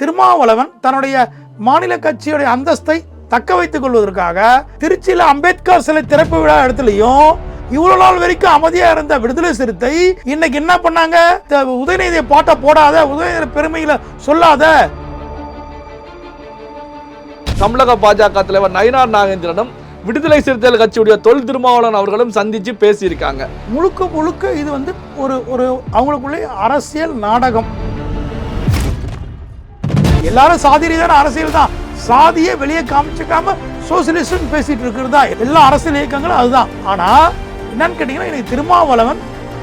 திருமாவளவன் தன்னுடைய மாநில கட்சியுடைய அந்தஸ்தை தக்க வைத்துக் கொள்வதற்காக திருச்சியில அம்பேத்கர் சிலை திறப்பு விழா இடத்துலயும் இவ்வளவு நாள் வரைக்கும் அமைதியா இருந்த விடுதலை சிறுத்தை இன்னைக்கு என்ன பண்ணாங்க? உதயநிதியை பாட்ட போடாத உதயநிதி பெருமைகளை சொல்லாத. தமிழக பாஜக தலைவர் நயினார் நாகேந்திரனும் விடுதலை சிறுத்தைகள் கட்சியுடைய தொல் திருமாவளவன் அவர்களும் சந்திச்சு பேசியிருக்காங்க. முழுக்க முழுக்க இது வந்து ஒரு ஒரு அவங்களுக்குள்ளே அரசியல் நாடகம். எல்லாரும் சாதி ரீதியான அரசியல் தான். சாதியை வெளியே காமிச்சுக்காம சோசியலிஸ்ட் பேசிட்டு இருக்கிறது தான். எல்லா அரசியல் இயக்கங்களும் அதுதான். ஆனா என்னன்னு கேட்டீங்கன்னா இன்னைக்கு திருமாவளவன்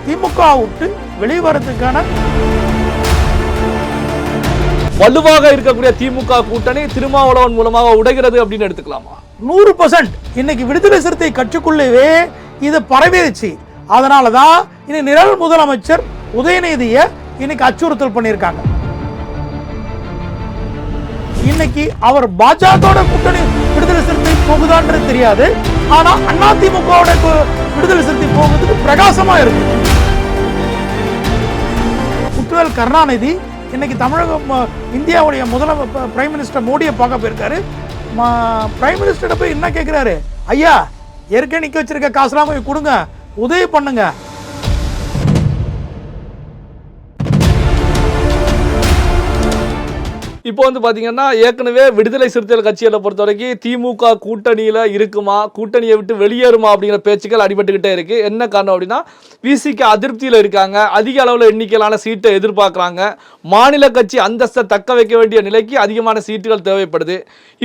திமுக விட்டு வெளியே வரதுக்கான வலுவாக இருக்கக்கூடிய திமுக கூட்டணி திருமாவளவன் மூலமாக உடைகிறது அப்படின்னு எடுத்துக்கலாமா? நூறு பர்சன்ட் இன்னைக்கு விடுதலை சிறுத்தை கட்சிக்குள்ளேயே இது பரவிடுச்சு அதனால தான் இன்னைக்கு நிழல் முதலமைச்சர் உதயநிதியை இன்னைக்கு அச்சுறுத்தல் பண்ணியிருக்காங்க. இன்னைக்கு அவர் பாஜகவோட கூட்டணி விடுதலை சிறுத்தை போகுதான்றது தெரியாது. ஆனா அதிமுகவோட கு- விடுதலை சிறுத்தை போகிறதுக்கு பிரகாசமா இருக்கு. முத்துவேல் கருணாநிதி இன்னைக்கு தமிழகம் இந்தியாவுடைய முதல பிரைம் மினிஸ்டர் மோடியை பார்க்க போயிருக்காரு. பிரைம் மினிஸ்டர் போய் என்ன கேட்குறாரு ஐயா ஏற்கனவே நிக்க வச்சிருக்க காசுலாம் போய் கொடுங்க. உதவி பண்ணுங்க. இப்போ வந்து பார்த்தீங்கன்னா ஏற்கனவே விடுதலை சிறுத்தைகள் கட்சிகளை பொறுத்த வரைக்கும் திமுக கூட்டணியில் இருக்குமா கூட்டணியை விட்டு வெளியேறுமா அப்படிங்கிற பேச்சுக்கள் அடிபட்டுக்கிட்டே இருக்கு. என்ன காரணம் அப்படின்னா விசிக்கு அதிருப்தியில் இருக்காங்க. அதிக அளவில் எண்ணிக்கையிலான சீட்டை எதிர்பார்க்குறாங்க. மாநில கட்சி அந்தஸ்தை தக்க வைக்க வேண்டிய நிலைக்கு அதிகமான சீட்டுகள் தேவைப்படுது.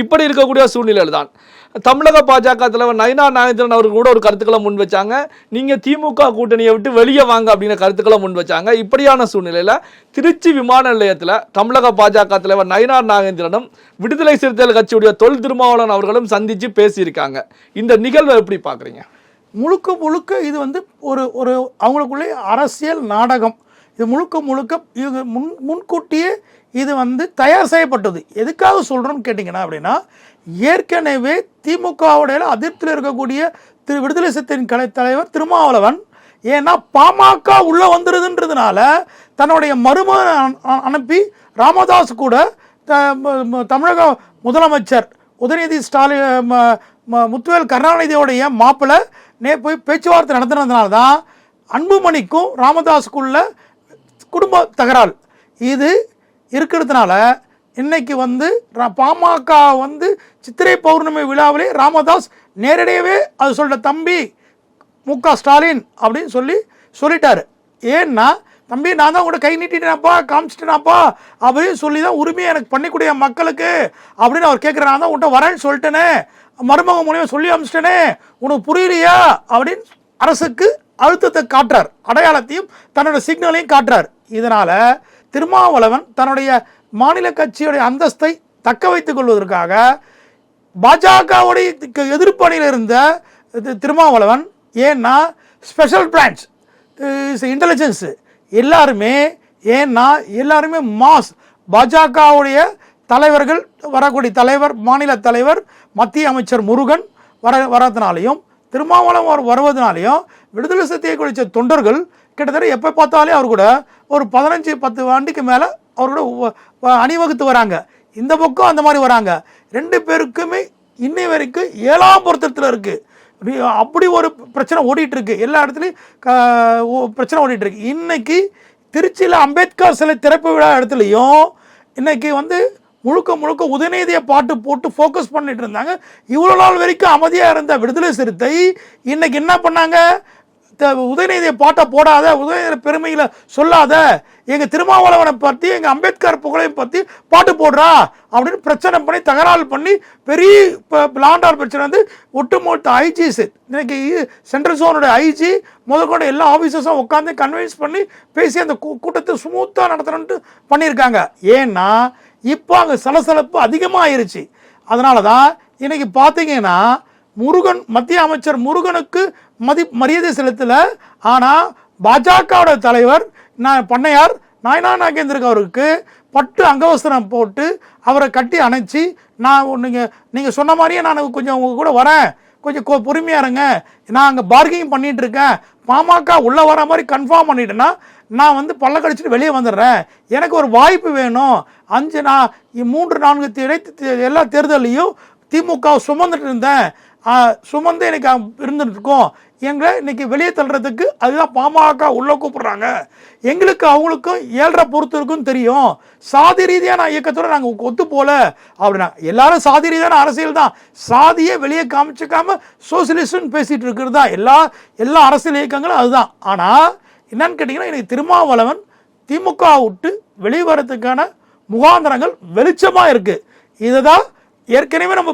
இப்படி இருக்கக்கூடிய சூழ்நிலையில் தான் தமிழக பாஜக தலைவர் நயினா நாகேந்திரன் அவர்கள் கூட ஒரு கருத்துக்களை முன் வச்சாங்க. நீங்கள் திமுக கூட்டணியை விட்டு வெளியே வாங்க அப்படிங்கிற கருத்துக்களை முன் வச்சாங்க. இப்படியான சூழ்நிலையில் திருச்சி விமான நிலையத்தில் தமிழக பாஜக தலைவர் நயினார் நாகேந்திரனும் விடுதலை சிறுத்தைகள் கட்சியுடைய தொல் திருமாவளவன் அவர்களும் சந்தித்து பேசியிருக்காங்க. இந்த நிகழ்வை எப்படி பார்க்குறீங்க? முழுக்க முழுக்க இது வந்து ஒரு ஒரு அவங்களுக்குள்ளே அரசியல் நாடகம். இது முழுக்க முழுக்க இவங்க முன் முன்கூட்டியே இது வந்து தயார் செய்யப்பட்டது. எதுக்காக சொல்கிறோன்னு கேட்டிங்கன்னா அப்படின்னா ஏற்கனவே திமுகவுடைய அதிருப்தியில் இருக்கக்கூடிய திரு விடுதலை சித்தின் கலை தலைவர் திருமாவளவன் ஏன்னா பாமக உள்ளே வந்துடுதுன்றதுனால தன்னுடைய மருமகன் அனுப்பி ராமதாஸ் கூட த- தமிழக முதலமைச்சர் உதயநிதி ஸ்டாலின் முத்துவேல் கருணாநிதியோடைய மாப்பிள்ளை நே போய் பேச்சுவார்த்தை நடத்துனதுனால தான் அன்புமணிக்கும் ராமதாஸுக்குள்ள குடும்ப தகராறு. இது இருக்கிறதுனால இன்னைக்கு வந்து பாமக வந்து சித்திரை பௌர்ணமி விழாவிலே ராமதாஸ் நேரடியாகவே அது சொல்ற தம்பி மு க ஸ்டாலின் அப்படின்னு சொல்லி சொல்லிட்டார். ஏன்னா தம்பி நான் தான் கூட கை நீட்டிட்டேனாப்பா காமிச்சிட்டேனாப்பா அப்படின்னு சொல்லி தான் உரிமையை எனக்கு பண்ணிக்கூடிய மக்களுக்கு அப்படின்னு அவர் கேட்குற நான் தான் உன்ட்ட வரேன்னு சொல்லிட்டேனே மருமக மூலியமாக சொல்லி அமிச்சிட்டேனே உனக்கு புரியலையா? அப்படின்னு அரசுக்கு அழுத்தத்தை காட்டுறார். அடையாளத்தையும் தன்னோட சிக்னலையும் காட்டுறார். இதனால் திருமாவளவன் தன்னுடைய மாநில கட்சியுடைய அந்தஸ்தை தக்க வைத்துக் கொள்வதற்காக பாஜகவுடைய எதிர்ப்பணியில் இருந்த திருமாவளவன் ஏன்னா ஸ்பெஷல் பிரான்ச் இன்டெலிஜென்ஸு எல்லாருமே ஏன்னா எல்லாருமே மாஸ் பாஜகவுடைய தலைவர்கள் வரக்கூடிய தலைவர் மாநில தலைவர் மத்திய அமைச்சர் முருகன் வர வரதுனாலையும் திருமாவளவன் வருவதனாலையும் விடுதலை சிறுத்தையை குறித்த தொண்டர்கள் கிட்டத்தட்ட எப்போ பார்த்தாலே அவர் கூட ஒரு பதினஞ்சு பத்து ஆண்டுக்கு மேலே அவரோட அணிவகுத்து வராங்க. இந்த பக்கம் அந்த மாதிரி வராங்க. ரெண்டு பேருக்குமே இன்னை வரைக்கும் ஏழாம் பொருத்தத்தில் இருக்குது அப்படி- அப்படி ஒரு பிரச்சனை ஓடிட்டு இருக்கு. எல்லா இடத்துலையும் பிரச்சனை ஓடிட்டு இருக்கு. இன்னைக்கு திருச்சியில் அம்பேத்கர் சிலை திறப்பு விழா இடத்துலையும் இன்னைக்கு வந்து முழுக்க முழுக்க உதயநிதியை பாட்டு போட்டு ஃபோக்கஸ் பண்ணிட்டு இருந்தாங்க. இவ்வளோ நாள் வரைக்கும் அமைதியாக இருந்த விடுதலை சிறுத்தை இன்னைக்கு என்ன பண்ணாங்க? உதயநிதியை பாட்டை போடாத உதயநிதி பெருமைகளை சொல்லாத எங்கள் திருமாவளவனை பற்றி எங்கள் அம்பேத்கர் புகழை பற்றி பாட்டு போடுறா அப்படின்னு பிரச்சனை பண்ணி தகராறு பண்ணி பெரிய இப்போ லாண்டார் பிரச்சனை வந்து ஒட்டுமொத்த ஐஜிஸ் இன்னைக்கு சென்ட்ரல் ஜோனோட ஐஜி முதற்கொண்டு எல்லா ஆஃபீஸர்ஸும் உட்காந்து கன்வின்ஸ் பண்ணி பேசி அந்த கூ- கூட்டத்தை ஸ்மூத்தாக நடத்தணுன்ட்டு பண்ணியிருக்காங்க. ஏன்னா இப்போ அங்கே சலசலப்பு அதிகமாகிருச்சு அதனால தான் இன்றைக்கி பார்த்தீங்கன்னா முருகன் மத்திய அமைச்சர் முருகனுக்கு மதி மரியாதை செலுத்தல. ஆனால் பாஜகவோட தலைவர் நான் பண்ணையார் நாயனா நாகேந்திரன் அவருக்கு பட்டு அங்கவஸ்திரம் போட்டு அவரை கட்டி அணைச்சி நான் நீங்கள் நீங்கள் சொன்ன மாதிரியே நான் கொஞ்சம் உங்கள் கூட வரேன். கொஞ்சம் கொ- பொறுமையாக இருங்க. நான் அங்கே பார்கிங் பண்ணிகிட்டு இருக்கேன் பாமக உள்ளே வர மாதிரி கன்ஃபார்ம் பண்ணிட்டேன்னா நான் வந்து பல்ல கடிச்சிட்டு வெளியே வந்துடுறேன். எனக்கு ஒரு வாய்ப்பு வேணும். அஞ்சு நான் மூன்று நான்கு இடை எல்லா தேர்தலையும் திமுக சுமந்துட்டு இருந்தேன். சுமந்து இன்னைக்கு இருந்துட்டு இருக்கோம் எங்களை இன்னைக்கு வெளியே தள்ளுறதுக்கு அதுதான் பாமக உள்ள கூப்பிடுறாங்க. எங்களுக்கு அவங்களுக்கும் ஏழரை பொறுத்திருக்கும் தெரியும். சாதி ரீதியான இயக்கத்தோட நாங்கள் ஒத்து போல. அப்படின்னா எல்லாரும் சாதி ரீதியான அரசியல் தான். சாதியை வெளியே காமிச்சிக்காம சோசியலிஸ்ட்னு பேசிட்டு இருக்கிறது தான். எல்லா எல்லா அரசியல் இயக்கங்களும் அதுதான். ஆனால் என்னன்னு கேட்டிங்கன்னா இன்னைக்கு திருமாவளவன் திமுக விட்டு வெளிவரத்துக்கான முகாந்திரங்கள் வெளிச்சமாக இருக்குது இதை தான் ஏற்கனவே நம்ம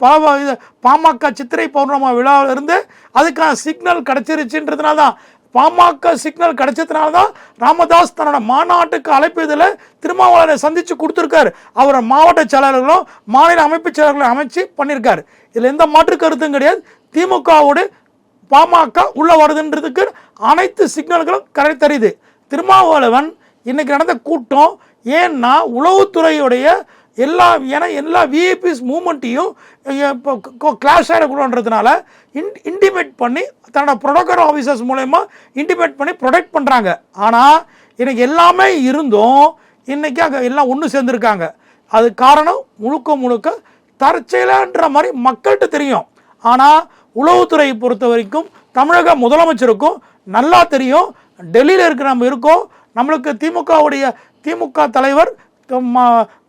பாவ- பாமக சித்திரை பௌர்ணமா விழாவில் இருந்து அதுக்கான சிக்னல் கிடச்சிருச்சுன்றதுனால தான் பாமக சிக்னல் கிடைச்சதுனால தான் ராமதாஸ் தன்னோட மாநாட்டுக்கு அழைப்பதில் திருமாவளவனை சந்தித்து கொடுத்துருக்காரு. அவரை மாவட்ட செயலாளர்களும் மாநில அமைப்பு செயலாளர்களும் அமைச்சு பண்ணியிருக்காரு இதில் எந்த மாற்று கருத்தும் கிடையாது. திமுகவோடு பாமக உள்ளே வருதுன்றதுக்கு அனைத்து சிக்னல்களும் கரை தெரியுது திருமாவளவன் இன்றைக்கி நடந்த கூட்டம் ஏன்னா உளவுத்துறையுடைய எல்லா ஏன்னா எல்லா விஐபிஸ் மூமெண்ட்டையும் இப்போ கிளாஷ் ஆகிடக்கூடாதுன்றதுனால இன் இன்டிமேட் பண்ணி தன்னோட ப்ரொடக்டர் ஆஃபீஸர்ஸ் மூலயமா இன்டிமேட் பண்ணி ப்ரொடெக்ட் பண்ணுறாங்க ஆனால் எனக்கு எல்லாமே இருந்தும் இன்றைக்கி அங்கே எல்லாம் ஒன்று சேர்ந்துருக்காங்க. அது காரணம் முழுக்க முழுக்க தற்செயலான்ற மாதிரி மக்கள்கிட்ட தெரியும். ஆனால் உளவுத்துறையை பொறுத்த வரைக்கும் தமிழக முதலமைச்சருக்கும் நல்லா தெரியும். டெல்லியில் இருக்கிற நம்ம இருக்கோம். நம்மளுக்கு திமுகவுடைய திமுக தலைவர்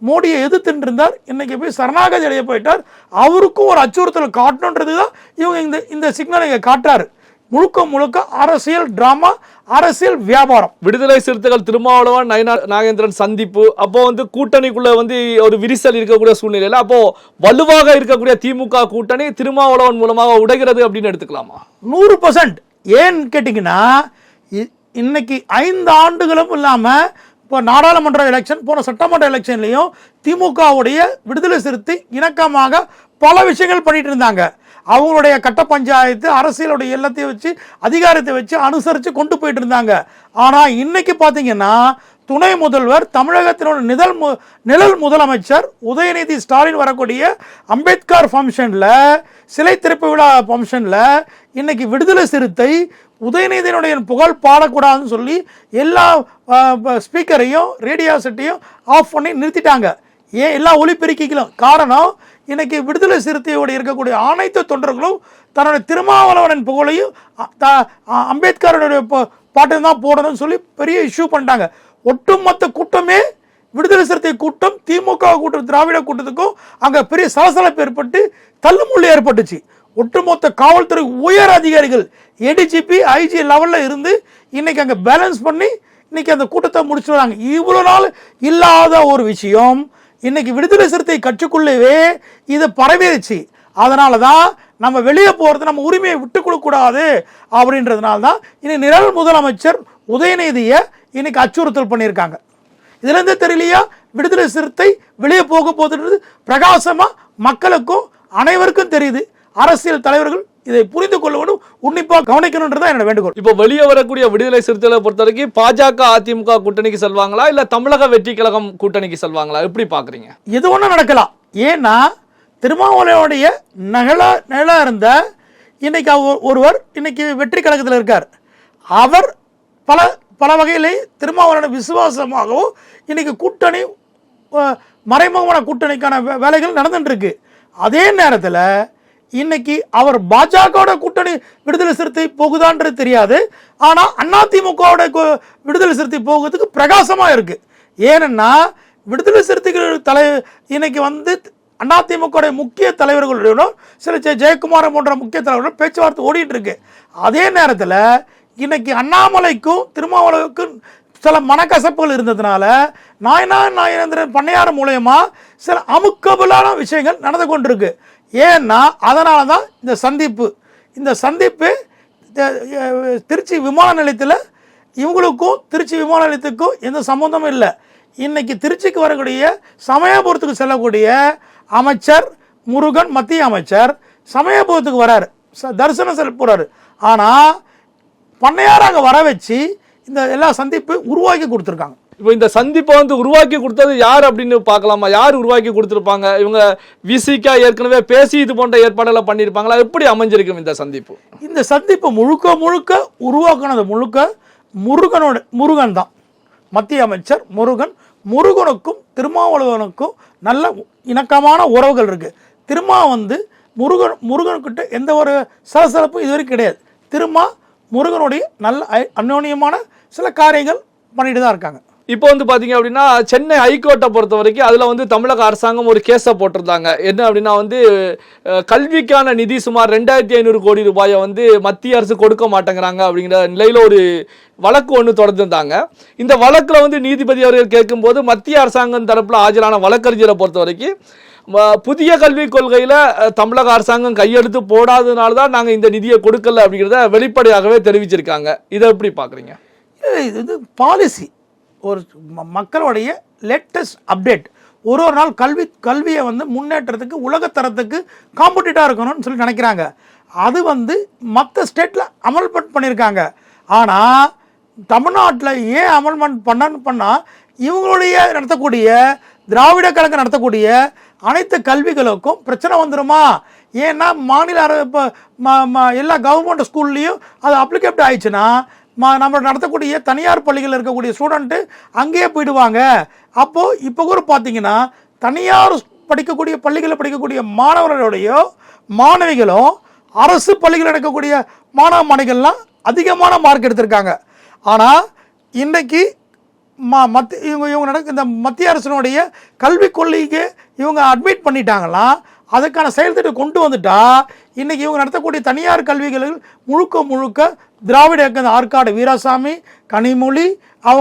மோடியை எதிர்த்துட்டு இருந்தார் இன்னைக்கு போய் சரணாகதி அடைய போயிட்டார். அவருக்கும் ஒரு அச்சுறுத்தல் காட்டணுன்றது தான் இவங்க இந்த இந்த சிக்னலை இங்கே காட்டுறாரு. முழுக்க முழுக்க அரசியல் டிராமா அரசியல் வியாபாரம். விடுதலை சிறுத்தைகள் திருமாவளவன் நயனா நாகேந்திரன் சந்திப்பு அப்போ வந்து கூட்டணிக்குள்ள வந்து ஒரு விரிசல் இருக்கக்கூடிய சூழ்நிலையில அப்போ வலுவாக இருக்கக்கூடிய திமுக கூட்டணி திருமாவளவன் மூலமாக உடைகிறது அப்படின்னு எடுத்துக்கலாமா? நூறு பர்சன்ட் ஏன்னு கேட்டிங்கன்னா இன்னைக்கு ஐந்து ஆண்டுகளும் இல்லாமல் இப்போ நாடாளுமன்ற எலெக்ஷன் போன சட்டமன்ற எலெக்ஷன்லையும் திமுகவுடைய விடுதலை சிறுத்தை இணக்கமாக பல விஷயங்கள் பண்ணிட்டு இருந்தாங்க. அவங்களுடைய கட்ட பஞ்சாயத்து அரசியலுடைய எல்லாத்தையும் வச்சு அதிகாரத்தை வச்சு அனுசரித்து கொண்டு போயிட்டு இருந்தாங்க. ஆனால் இன்னைக்கு பார்த்தீங்கன்னா துணை முதல்வர் தமிழகத்தினோட நிழல் மு நிழல் முதலமைச்சர் உதயநிதி ஸ்டாலின் வரக்கூடிய அம்பேத்கர் ஃபங்க்ஷனில் சிலை திறப்பு விழா ஃபங்க்ஷனில் இன்னைக்கு விடுதலை சிறுத்தை உதயநிதியினுடைய புகழ் பாடக்கூடாதுன்னு சொல்லி எல்லா ஸ்பீக்கரையும் ரேடியோ செட்டையும் ஆஃப் பண்ணி நிறுத்திட்டாங்க. ஏன்? எல்லா ஒலிபெருக்கிகளும் காரணம் இன்னைக்கு விடுதலை சிறுத்தையோடு இருக்கக்கூடிய அனைத்து தொண்டர்களும் தன்னுடைய திருமாவளவனின் புகழையும் த- அம்பேத்கருடைய பாட்டு தான் போடணும்னு சொல்லி பெரிய இஷ்யூ பண்ணிட்டாங்க. ஒட்டுமொத்த கூட்டமே விடுதலை சிறுத்தை கூட்டம் திமுக கூட்டம் திராவிட கூட்டத்துக்கும் அங்கே பெரிய சலசலப்பு ஏற்பட்டு தள்ளுமுள்ளு ஏற்பட்டுச்சு. ஒட்டுமொத்த காவல்துறை உயர் அதிகாரிகள் ஏடிஜிபி ஐஜி லெவலில் இருந்து இன்னைக்கு அங்கே பேலன்ஸ் பண்ணி இன்னைக்கு அந்த கூட்டத்தை முடிச்சு வராங்க. இவ்வளோ நாள் இல்லாத ஒரு விஷயம். இன்னைக்கு விடுதலை சிறுத்தை கட்சிக்குள்ளேவே இது பரவிடுச்சு அதனால தான் நம்ம வெளியே போகிறது நம்ம உரிமையை விட்டு கொடுக்கக்கூடாது அப்படின்றதுனால தான் இன்னைக்கு நிரல் முதலமைச்சர் உதயநிதியை இன்னைக்கு அச்சுறுத்தல் பண்ணியிருக்காங்க. இதுலேருந்து தெரியலையா? விடுதலை சிறுத்தை வெளியே போக போகுதுன்றது பிரகாசமாக மக்களுக்கும் அனைவருக்கும் தெரியுது. அரசியல் தலைவர்கள் இதை புரிந்து கொள்ள வேண்டும் உன்னிப்பாக கவனிக்கணுன்றதான் என்னோட வேண்டுகோள். இப்போ வெளியே வரக்கூடிய விடுதலை சிறுத்தைகளை பொறுத்த வரைக்கும் பாஜக அதிமுக கூட்டணிக்கு செல்வாங்களா? இல்ல தமிழக வெற்றி கழகம் கூட்டணிக்கு செல்வாங்களா? எப்படி பாக்குறீங்க எது ஒன்றும் நடக்கலாம். ஏன்னா திருமாவளவனுடைய நகலா நிழலா இருந்த இன்னைக்கு ஒருவர் இன்னைக்கு வெற்றி கழகத்தில் இருக்கார். அவர் பல பல வகையிலே திருமாவளவன விசுவாசமாகவும் இன்றைக்கி கூட்டணி மறைமுகமான கூட்டணிக்கான வே- வேலைகள் நடந்துட்டுருக்கு. அதே நேரத்தில் இன்னைக்கு அவர் பாஜகவோட கூட்டணி விடுதலை சிறுத்தை போகுதான்றது தெரியாது. ஆனால் அதிமுகவோட விடுதலை சிறுத்தை போகிறதுக்கு பிரகாசமாக இருக்குது ஏன்னா விடுதலை சிறுத்தைகள் தலை இன்னைக்கு வந்து அதிமுக முக்கிய தலைவர்களுடன் சில ஜெய- ஜெயக்குமார் போன்ற முக்கிய தலைவர்கள் பேச்சுவார்த்தை ஓடிட்டு இருக்கு அதே நேரத்தில் இன்னைக்கு அண்ணாமலைக்கும் திருமாவளவுக்கும் சில மனக்கசப்புகள் இருந்ததுனால நாயனா நாயனேந்திரன் பண்ணையார் மூலயமா சில அமுக்கபுலான விஷயங்கள் நடந்து கொண்டிருக்கு. ஏன்னா அதனால தான் இந்த சந்திப்பு இந்த சந்திப்பு திருச்சி விமான நிலையத்தில் இவங்களுக்கும் திருச்சி விமான நிலையத்துக்கும் எந்த சம்மந்தமும் இல்லை. இன்றைக்கி திருச்சிக்கு வரக்கூடிய சமயபுரத்துக்கு செல்லக்கூடிய அமைச்சர் முருகன் மத்திய அமைச்சர் சமயபுரத்துக்கு வர்றார் ச- தரிசனம் செல்ல போகிறார் ஆனால் பண்ணையார் அங்கே வர வச்சு இந்த எல்லா சந்திப்பு உருவாக்கி கொடுத்துருக்காங்க. இப்போ இந்த சந்திப்பை வந்து உருவாக்கி கொடுத்தது யார் அப்படின்னு பார்க்கலாமா? யார் உருவாக்கி கொடுத்துருப்பாங்க? இவங்க விசிகா ஏற்கனவே பேசி இது போன்ற ஏற்பாடுகளை பண்ணியிருப்பாங்களா? எப்படி அமைஞ்சிருக்கும் இந்த சந்திப்பு? இந்த சந்திப்பு முழுக்க முழுக்க உருவாக்குனது முழுக்க முருகனோட முருகன் தான். மத்திய அமைச்சர் முருகன். முருகனுக்கும் திருமாவளவனுக்கும் நல்ல இணக்கமான உறவுகள் இருக்கு. திருமா வந்து முருகன் முருகன்கிட்ட எந்த ஒரு சலசலப்பும் இதுவரைக்கும் கிடையாது. திருமா முருகனுடைய நல்ல அந்யோன்யமான சில காரியங்கள் பண்ணிட்டு தான் இருக்காங்க. இப்போ வந்து பார்த்தீங்க அப்படின்னா சென்னை ஹைகோர்ட்டை பொறுத்த வரைக்கும் அதில் வந்து தமிழக அரசாங்கம் ஒரு கேஸை போட்டிருந்தாங்க. என்ன அப்படின்னா வந்து கல்விக்கான நிதி சுமார் ரெண்டாயிரத்தி ஐநூறு கோடி ரூபாயை வந்து மத்திய அரசு கொடுக்க மாட்டேங்கிறாங்க அப்படிங்கிற நிலையில் ஒரு வழக்கு ஒன்று தொடர்ந்துருந்தாங்க. இந்த வழக்கில் வந்து நீதிபதி அவர்கள் கேட்கும்போது மத்திய அரசாங்கம் தரப்பில் ஆஜரான வழக்கறிஞரை பொறுத்த வரைக்கும் புதிய கல்விக் கொள்கையில் தமிழக அரசாங்கம் கையெழுத்து போடாததுனால தான் நாங்கள் இந்த நிதியை கொடுக்கல அப்படிங்கிறத வெளிப்படையாகவே தெரிவிச்சிருக்காங்க. இதை எப்படி பார்க்குறீங்க இது வந்து பாலிசி ஒரு மக்களுடைய லேட்டஸ்ட் அப்டேட் ஒரு ஒரு நாள் கல்வி கல்வியை வந்து முன்னேற்றத்துக்கு உலகத்தரத்துக்கு காம்படிட்டாக இருக்கணும்னு சொல்லி நினைக்கிறாங்க. அது வந்து மற்ற ஸ்டேட்டில் அமல்பட் பண்ணியிருக்காங்க ஆனால் தமிழ்நாட்டில் ஏன் அமல்மெண்ட் பண்ணன்னு பண்ணால் இவங்களுடைய நடத்தக்கூடிய திராவிட கழகம் நடத்தக்கூடிய அனைத்து கல்விகளுக்கும் பிரச்சனை வந்துடுமா ஏன்னா மாநில அர இப்போ ம- ம- எல்லா கவர்மெண்ட் ஸ்கூல்லையும் அது அப்ளிகேப்ட் ஆயிடுச்சுன்னா மா நம்ம நடத்தக்கூடிய தனியார் பள்ளிகளில் இருக்கக்கூடிய ஸ்டூடெண்ட்டு அங்கேயே போயிடுவாங்க. அப்போது இப்போ கூட பார்த்தீங்கன்னா தனியார் படிக்கக்கூடிய பள்ளிகளில் படிக்கக்கூடிய மாணவர்களுடைய மாணவிகளும் அரசு பள்ளிகளில் எடுக்கக்கூடிய மாணவ மாணவிகள்லாம் அதிகமான மார்க் எடுத்திருக்காங்க. ஆனால் இன்றைக்கி ம மத்திய இவங்க இவங்க நடக்க இந்த மத்திய அரசினுடைய கல்விக் கொள்கைக்கு இவங்க அட்மிட் பண்ணிட்டாங்களா? அதுக்கான செயல்திட்டம் கொண்டு வந்துட்டா? இன்றைக்கி இவங்க நடத்தக்கூடிய தனியார் கல்விகளில் முழுக்க முழுக்க திராவிட இயக்கம் ஆற்காடு வீராசாமி கனிமொழி அவ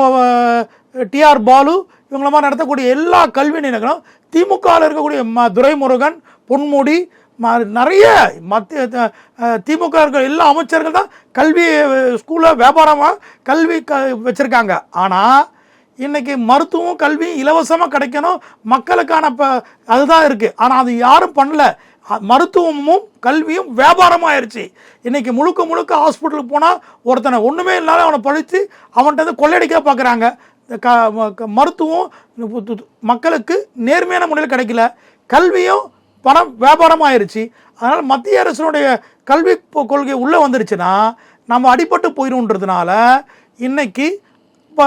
டிஆர் பாலு இவங்கள மாதிரி நடத்தக்கூடிய எல்லா கல்வி நிலையங்களும் திமுகவில் இருக்கக்கூடிய ம துரைமுருகன் பொன்முடி ம- நிறைய மத்திய த- திமுக இருக்கிற எல்லா அமைச்சர்கள் தான் கல்வி ஸ்கூலில் வியாபாரமாக கல்வி க வச்சுருக்காங்க. ஆனால் இன்றைக்கி மருத்துவம் கல்வி இலவசமாக கிடைக்கணும். மக்களுக்கான இப்போ அதுதான் இருக்குது ஆனால் அது யாரும் பண்ணல. மருத்துவமும் கல்வியும் வியாபாரமாக ஆயிடுச்சு இன்றைக்கி முழுக்க முழுக்க ஹாஸ்பிட்டலுக்கு போனால் ஒருத்தனை ஒன்றுமே இல்லாத அவனை படித்து அவன்கிட்ட கொள்ளையடிக்க பார்க்குறாங்க க ம- க- மருத்துவம் மக்களுக்கு நேர்மையான முறையில் கிடைக்கல. கல்வியும் பணம் வியாபாரம் ஆயிடுச்சு அதனால் மத்திய அரசினுடைய கல்வி கொள்கை உள்ளே வந்துருச்சுன்னா நம்ம அடிபட்டு போயிடும்ன்றதுனால இன்றைக்கி இப்போ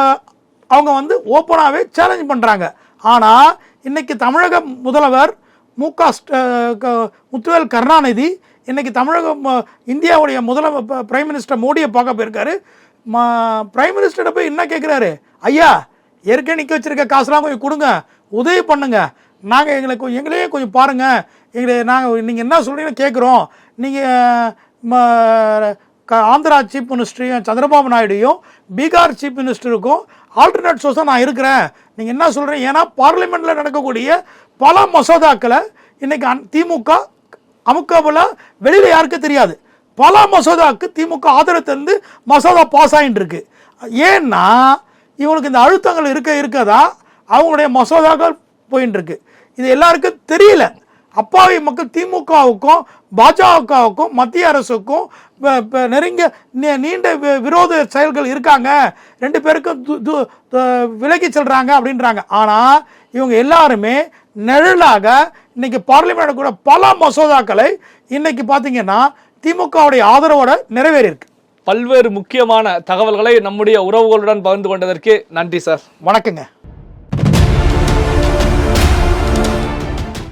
அவங்க வந்து ஓப்பனாகவே சேலஞ்ச் பண்ணுறாங்க ஆனால் இன்றைக்கி தமிழக முதல்வர் மு க ஸ்ட- முத்துவேல் கருணாநிதி இன்றைக்கி தமிழக இந்தியாவுடைய முதல பிரைம் மினிஸ்டர் மோடியை பார்க்க போயிருக்காரு. ம பிரைம் மினிஸ்டர்கிட்ட போய் என்ன கேட்குறாரு ஐயா ஏற்கனவே நிற்க வச்சுருக்க காசுலாம் கொஞ்சம் கொடுங்க. உதவி பண்ணுங்க. நாங்கள் எங்களை கொஞ்சம் எங்களையே கொஞ்சம் பாருங்கள் எங்களை நாங்கள் நீங்கள் என்ன சொல்கிறீங்கன்னு கேட்குறோம் நீங்கள் க ஆந்திரா சீஃப் மினிஸ்டரையும் சந்திரபாபு நாயுடையும் பீகார் சீஃப் மினிஸ்டருக்கும் ஆல்டர்னேட் சோர்ஸாக நான் இருக்கிறேன். நீங்கள் என்ன சொல்கிறீங்க ஏன்னா பார்லிமெண்ட்டில் நடக்கக்கூடிய பல மசோதாக்களை இன்னைக்கு திமுக அமுக்காபுல வெளியில் யாருக்கும் தெரியாது. பல மசோதாவுக்கு திமுக ஆதரவு தந்து மசோதா பாஸ் ஆகிட்டு இருக்கு. ஏன்னா இவங்களுக்கு இந்த அழுத்தங்கள் இருக்க இருக்கதா? அவங்களுடைய மசோதாக்கள் போயின்னு இருக்கு. இது எல்லாருக்கும் தெரியல. அப்பாவி மக்கள் திமுகவுக்கும் பாஜகவுக்கும் மத்திய அரசுக்கும் நெருங்கிய நீண்ட விரோத செயல்கள் இருக்காங்க. ரெண்டு பேருக்கும் விலகி செல்றாங்க அப்படின்றாங்க. ஆனால் இவங்க எல்லாருமே நிழலாக இன்னைக்கு பார்லிமெண்ட் கூட பல மசோதாக்களை இன்னைக்கு பார்த்தீங்கன்னா திமுகவுடைய ஆதரவோட நிறைவேறியிருக்கு. பல்வேறு முக்கியமான தகவல்களை நம்முடைய உறவுகளுடன் பகிர்ந்து கொண்டதற்கு நன்றி சார். வணக்கங்க.